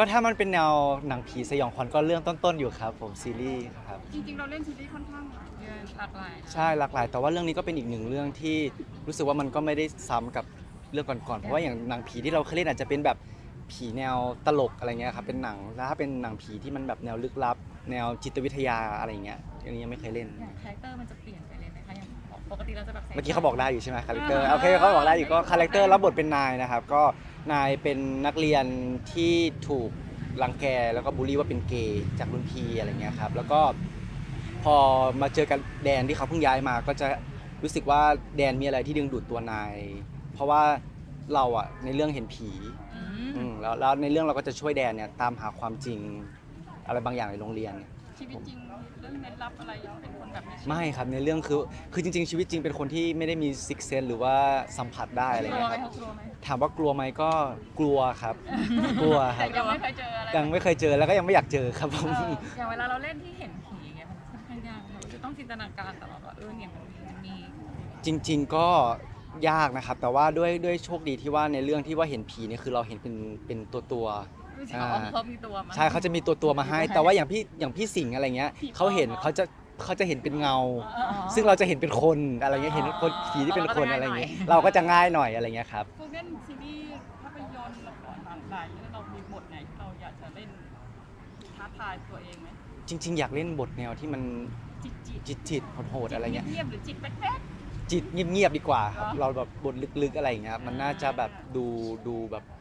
ก็ถ้ามันเป็นแนวหนังผีสยองขวัญก็เรื่องต้นๆอยู่ครับ ผมซีรีส์ครับ จริงๆ เราเล่นซีรีส์ค่อนข้างเยอะหลากหลายนะใช่หลากหลาย แต่ว่าเรื่องนี้ก็เป็นอีกหนึ่งเรื่องที่รู้สึกว่ามันก็ไม่ได้ซ้ำกับเรื่องก่อนๆเพราะว่าอย่างหนังผีที่เราเคยเล่นอาจจะเป็นแบบผีแนวตลกอะไรเงี้ยครับเป็นหนังแล้วถ้าเป็นหนังผีที่มันแบบแนวลึกลับ แนวจิตวิทยาอะไรเงี้ยอันนี้ยังไม่เคยเล่น อย่างคาแรคเตอร์มันจะเปลี่ยนไปเลยไหมคะอย่างปกติเราจะแบบใส่ เมื่อกี้เขาบอกได้อยู่ใช่ไหมคาแรคเตอร์โอเคเขาบอกได้อยู่ก็คาแรคเตอร์รับบทเป็นนายนะครับก็ นายเป็นนักเรียนที่ถูกรังแกแล้วก็บูลลี่ว่าเป็นเกย์จากรุ่นพี่อะไรเงี้ยครับแล้วก็พอมาเจอกันแดนที่เขาเพิ่งย้ายมา ก็จะรู้สึกว่าแดนมีอะไรที่ดึงดูดตัวนาย เพราะว่าเราอะในเรื่องเห็นผีอืมแล้วแล้วในเรื่องเราก็จะช่วยแดนเนี่ยตามหาความจริง อะไรบางอย่างในโรงเรียน ชีวิตจริงเรื่องเน้นรับอะไรยังเป็นคนแบบนี้ไม่ครับในเรื่องคือคือจริง ๆ ชีวิตจริงเป็นคนที่ไม่ได้มีซิกเซนหรือว่าสัมผัสได้อะไรกลัวเงี้ยไหมครับเขากลัวไหมถามว่ากลัวไหมก็กลัวครับ กลัวคแต่รับยังไม่เคยเจออะไรยังไม่เคยเจอแล้วก็ยังไม่อยากเจอครับผมเอออย่างเวลาเราเล่นที่เห็นผีอย่างเงี้ยมันค่อนข้างยากเราจะต้องจินตนาการตลอดว่าเออเนี่ยมันมีมันมีจริง ๆก็ยากนะครับ แต่ว่าด้วยด้วยโชคดีที่ว่าในเรื่องที่ว่าเห็นผีเนี่ยคือเราเห็นเป็นเป็นตัวตัวรู้ สึกว่า เขามีตัวมา ใช่เขาจะมีตัวตัวมาให้ แต่ว่าอย่างพี่อย่างพี่สิงห์อะไรเงี้ยผีปลอมเขาเห็นเหรอเขาจะเขาจะเห็นเป็นเงา อ๋อ ซึ่งเราจะเห็นเป็นคนอะไรเงี้ยเห็นคนผีที่เป็นคนอะไรเงี้ยเราก็จะง่ายหน่อยอะไรเงี้ยครับ พวกเล่นซีรีส์ภาพยนตร์ละครต่างๆแล้วเรามีบทไหนที่เราอยากจะเล่นท้าทายตัวเองไหมจริง ๆ อยากเล่นบทแนวที่มันจิตจิตจิตจิตโหดๆอะไรเงี้ย เงียบๆหรือจิตแป๊ก จิตเงียบๆดีกว่าครับเหรอเราแบบบทลึกๆอะไรอย่างเงี้ยมันน่าจะแบบดูดูแบบๆ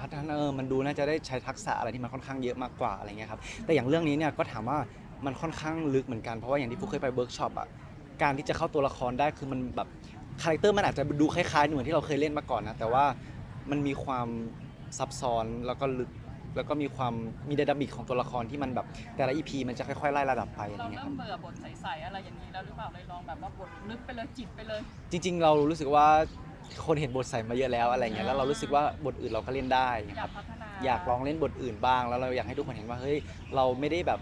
พัฒนาพัฒนาเออมันดูน่าจะได้ใช้ทักษะอะไรที่มันค่อนข้างเยอะมากกว่าอะไรเงี้ยครับแต่อย่างเรื่องนี้เนี่ยก็ถามว่ามันค่อนข้างลึกเหมือนกันเพราะว่าอย่างที่ฟุกเคยไปเวิร์กช็อปอะการที่จะเข้าตัวละครได้คือมันแบบคาแรคเตอร์มันอาจจะดูคล้ายๆเหมือนที่เราเคยเล่นมาก่อนนะแต่ว่ามันมีความซับซ้อนแล้วก็ลึกแล้วก็มีความมีไดนามิกของตัวละครที่มันแบบแต่ละอีพีมันจะค่อยๆไล่ระดับไปอะไรเราเงี้ยเริ่คมรับเบื่อบทใสๆอะไรอย่างนี้แล้วหรือเปล่าเลยลองแบบว่าบทลึกไปเลยจิตไปเลย จริง ๆ เรารู้สึกว่า คนเห็นบทใส่มาเยอะแล้วอะไรเงี้ยแล้วเรารู้สึกว่าบทอื่นเราก็เล่นได้อคยารักบพัฒนาอยากลองเล่นบทอื่นบ้าง แล้วเราอยากให้ทุกคนเห็นว่าเฮ้ยเราไม่ได้แบบ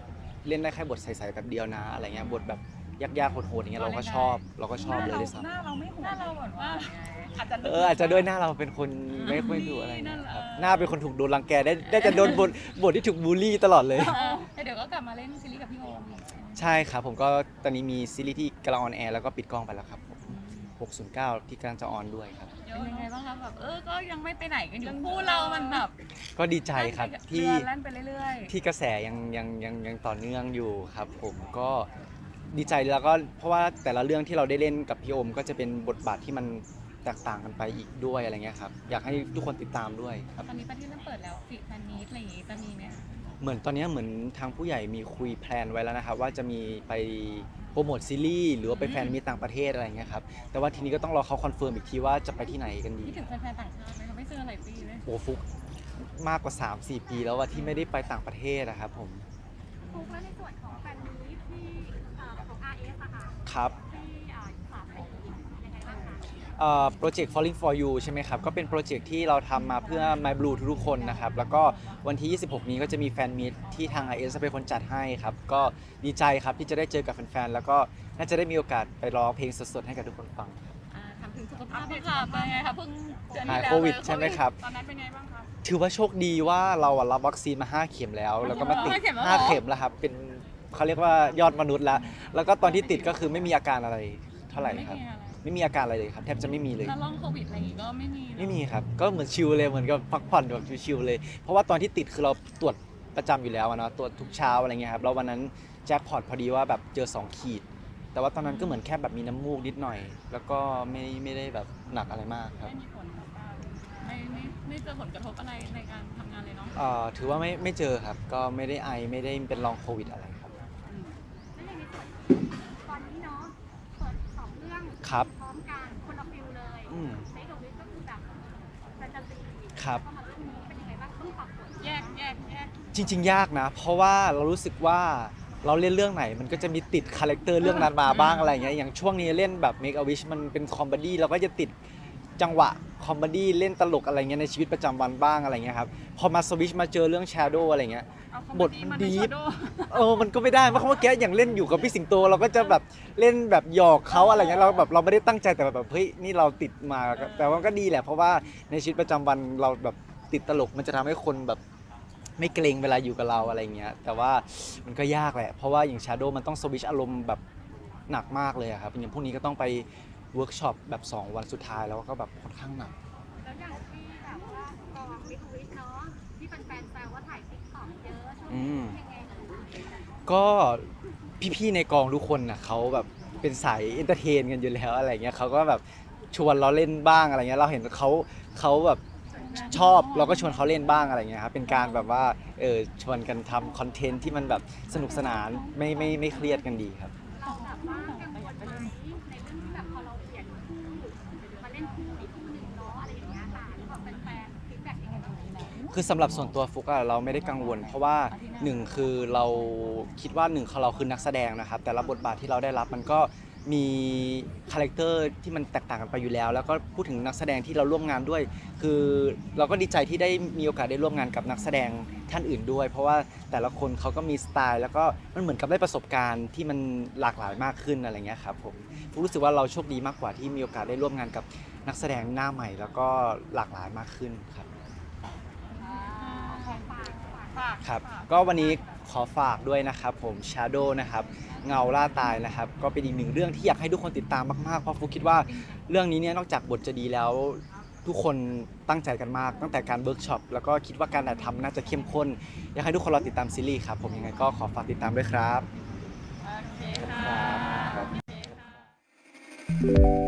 เล่นได้แค่บทใสๆแบบเดียวนะ อะไรเงี้ยบทแบบยากๆโหดๆอย่างเงี้ยเราก็ชอบ เราก็ชอบเลยด้วยซ้หน้าเราไม่โหดหน้าเราเหมือนว่าอาจจะำเอออาจจะด้วยหน้าเราเป็นคนไม่ค่อยดูอะไรนั่เงี้นยแหละครับหน้าเป็นคนถูกโดนรังแกได้ได้จะโดนบทบทที่ถูกบูลลี่ตลอดเลย เออแต่เดี๋ยวก็กลับมาเล่นซีรีส์กับพี่โอมใช่ครับผมก็ตอนนี้มีซีรีส์ที่กำลังออนแอร์แล้วก็ปิดกล้องไปแล้วครับผม 609 ที่กำลังจะออนด้วยครับ เป็นยังไงบ้างคะแบบเออก็ยังไม่ไปไหนกันอยู่คู่เรามันแบบก็ดีใจครับที่ เรือแล่นไปเรื่อยๆที่กระแสยังยังยังยังต่อเนื่องอยู่ครับ ผมก็ดีใจแล้วก็เพราะว่าแต่ละเรื่องที่เราได้เล่นกับพี่โอมก็จะเป็นบทบาทที่มันแตกต่างกันไปอีกด้วยอะไรเงี้ยครับอยากให้ทุกคนติดตามด้วยครับตอนนี้ประเทศเริ่มเปิดแล้วฟิแฟนมีตอะไรอย่างงี้จะมีไหมคะเหมือนตอนนี้เหมือนทางผู้ใหญ่มีคุยแพลนไว้แล้วนะครับว่าจะมีไป โปรโมทซีรีส์หรือว่าไปแฟนมีตต่างประเทศอะไรเงี้ยครับแต่ว่าทีนี้ก็ต้องรอเขาคอนเฟิร์มอีกทีว่าจะไปที่ไหนกันดีคิดถึงแฟนๆต่างชาติไหมคะไม่เจอหลายปีเลยโอ้ฟุกมากกว่า 3-4 ปีแล้วว่าที่ไม่ได้ไปต่างประเทศนะครับผมฟุกแล้วในส่วนของแฟนมีตที่เอ่อของ RS อะค่ะครับ โปรเจกต์ Falling for You ใช่ไหมครับ ก็เป็นโปรเจกต์ที่เราทำมาเพื่อ My Blue ทุกๆคนนะครับ แล้วก็วันที่ 26 นี้ก็จะมีแฟนมีตที่ทาง IS เป็นคนจัดให้ครับ ก็ดีใจครับที่จะได้เจอกับแฟนๆ แล้วก็น่าจะได้มีโอกาสไปร้องเพลงสดๆ ให้กับทุกคนฟัง อ่าถามถึงสุขภาพบ้างค่ะเป็นไงคะเพิ่งเดือนหายที่แล้วโควิดเจอใช่ไหมครับ ตอนนั้นเป็นไงบ้างคะ ถือว่าโชคดีว่าเราอะรับวัคซีนมา 5 เข็มแล้ว แล้วก็มาติด ห้าเข็มแล้วเหรอ 5 เข็มแล้วครับ เป็นเขาเรียกว่ายอดมนุษย์แล้ว แล้วก็ตอนที่ติดก็คือไม่มีอาการอะไรเท่าไหร่ครับ ม่มีอะไไม่มีอาการอะไรเลยครับแทบจะไม่มีเลย แล้วลองโควิดอะไรอย่างงี้ก็ไม่มีไม่มีครับ ก็เหมือนชิลเลยเหมือนกับพักผ่อนแบบชิลๆเลย เพราะว่าตอนที่ติดคือเราตรวจประจำอยู่แล้วอะเนาะตรวจทุกเช้าอะไรเงี้ยครับแล้ววันนั้นแจ็คพอตพอดีว่าแบบเจอ 2 ขีด แต่ว่าตอนนั้นก็เหมือนแค่แบบมีน้ำมูกนิดหน่อย แล้วก็ไม่ไม่ได้แบบหนักอะไรมากครับ ไม่มีผลกับบ้านไม่ไม่ไม่เจอผลกระทบอะไรในการทำงานเลยเนาะเอ่อถือว่าไม่ไม่เจอครับ ก็ไม่ได้ไอไม่ได้เป็นลองโควิดอะไรครับแล้วอย่างในส่วนตอนนี้เนาะเปิดสองเรื่อง ครับพร้อมกันคนละฟิลเลยอืมเมกวิทก็คือแบบแฟนตาซีครับเข้ามาเรื่องนี้เป็นยังไงบ้างต้องปรับตัวแยกแยกแยกจริง ๆ ยากนะ เพราะว่าเรารู้สึกว่าเราเล่นเรื่องไหน มันก็จะมีติดคาแรคเตอร์เรื่องนั้นมาบ้างอะไรเงี้ยอย่างช่วงนี้เล่นแบบ Make a Wish มันเป็นคอมเมดี้เราก็จะติดจังหวะค อมเมดี้เล่นตลกอะไรเงี้ยในชีวิตประจำวันบ้างอะไรเงี้ยครับพอมาสวิชมาเจอเรื่อง Shadow อะไรเงี้ย เอาคอมบทเมดี้มันมาในดี Shadow เออมันก็ไม่ได้เพราะเมื่อกี้อย่างเล่นอยู่กับพี่สิงโตเราก็จะแบบเล่นแบบหยอกเขาอะไรเงี้ยเราแบบเราไม่ได้ตั้งใจแต่แบบเฮ้ยนี่เราติดมาแต่ว่าก็ดีแหละ เพราะว่าในชีวิตประจำวันเราแบบติดตลกมันจะทำให้คนแบบไม่เกรงเวลาอยู่กับเราอะไรเงี้ยแต่ว่ามันก็ยากแหละ เพราะว่าอย่างชาโดมันต้องสวิตชอารมณ์แบบหนักมากเลยอะครับอย่างพรุ่งนี้ก็ต้องไป เวิร์กช็อปแบบ 2 วันสุดท้ายแล้วก็แบบค่อนข้างหนัก แล้วอย่างที่แบบว่ากองวิทวิทเนาะที่แฟนๆแซวว่าถ่ายติ๊กต็อกเยอะช่วงอืนี้มยังไงเอ่ยก็พี่ๆในกองทุกคนนะเขาแบบเป็นสายเอนเตอร์เทนกันอยู่แล้วอะไรเงี้ยเขาก็แบบชวนเราเล่นบ้างอะไรเงี้ยเราเห็นเขาเขาแบบชอบเราก็ชวนเขาเล่นบ้างอะไรเงี้ยครับเป็นการแบบว่าเออชวนกันทำคอนเทนต์ที่มันแบบสนุกสนานไม่ไม่ไม่เครียดกันดีครับเราแบบ คือสำหรับส่วนตัวฟุกอะเราไม่ได้กังวล เพราะว่าหนึ่งคือเราคิดว่าหนึ่งเราคือนักแสดงนะครับ แต่ละบทบาทที่เราได้รับมันก็มีคาแรคเตอร์ที่มันแตกต่างกันไปอยู่แล้ว แล้วก็พูดถึงนักแสดงที่เราร่วมงานด้วย คือเราก็ดีใจที่ได้มีโอกาสได้ร่วมงานกับนักแสดงท่านอื่นด้วย เพราะว่าแต่ละคนเขาก็มีสไตล์ แล้วก็มันเหมือนกับได้ประสบการณ์ที่มันหลากหลายมากขึ้นอะไรเงี้ยครับผมฟุกรู้สึกว่าเราโชคดีมากกว่าที่มีโอกาสได้ร่วมงานกับนักแสดงหน้าใหม่ แล้วก็หลากหลายมากขึ้นครับ ของฝากฝาก ฝาก ครับฝากก็วันนี้ขอฝากด้วยนะครับผม Shadow นะครับเงาล่าตายนะครับ ก็เป็นอีกหนึ่งเรื่องที่อยากให้ทุกคนติดตามมากๆเพราะฟุกคิดว่าเรื่องนี้เนี่ยนอกจากบทจะดีแล้ว ทุกคนตั้งใจกันมาก ตั้งแต่การเวิร์กช็อปแล้วก็คิดว่าการถ่ายทำน่าจะเข้มข้นอยากให้ทุกคนรอติดตามซีรีส์ครับผมยังไงก็ขอฝากติดตามด้วยครับ โอเคค่ะครั